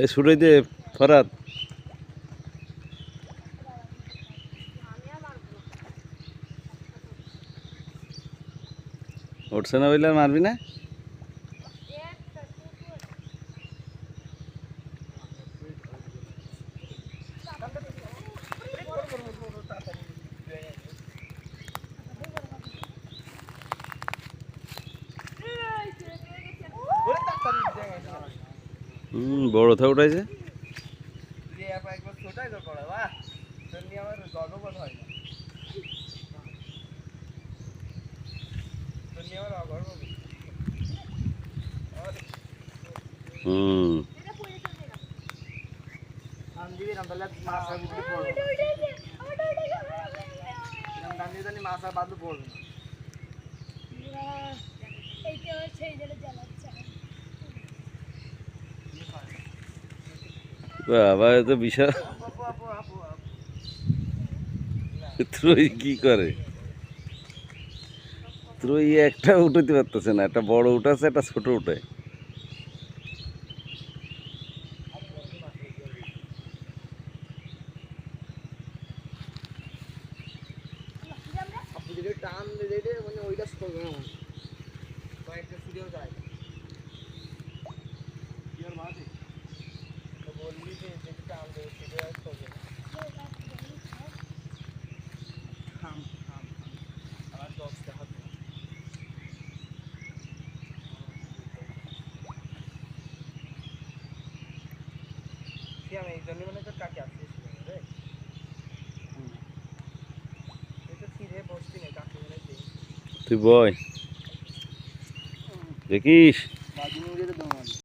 এই ছুটাই দে ফরাত উঠছে না বললে মারবি না? হুম বড় থা উঠাইছে হুম বাবা তো বিশাল। ত্রয়ী কি করে? ত্রয়ী একটা উঠাতে পারতেছে না, একটা বড় উঠাছে একটা ছোট উঠে। টান মানে আমি এই জন্য মানে তো কাকে আসছিলাম রে এটা ছিঁড়ে বসছি কাকে মানে তুই বয় দেখিস? তো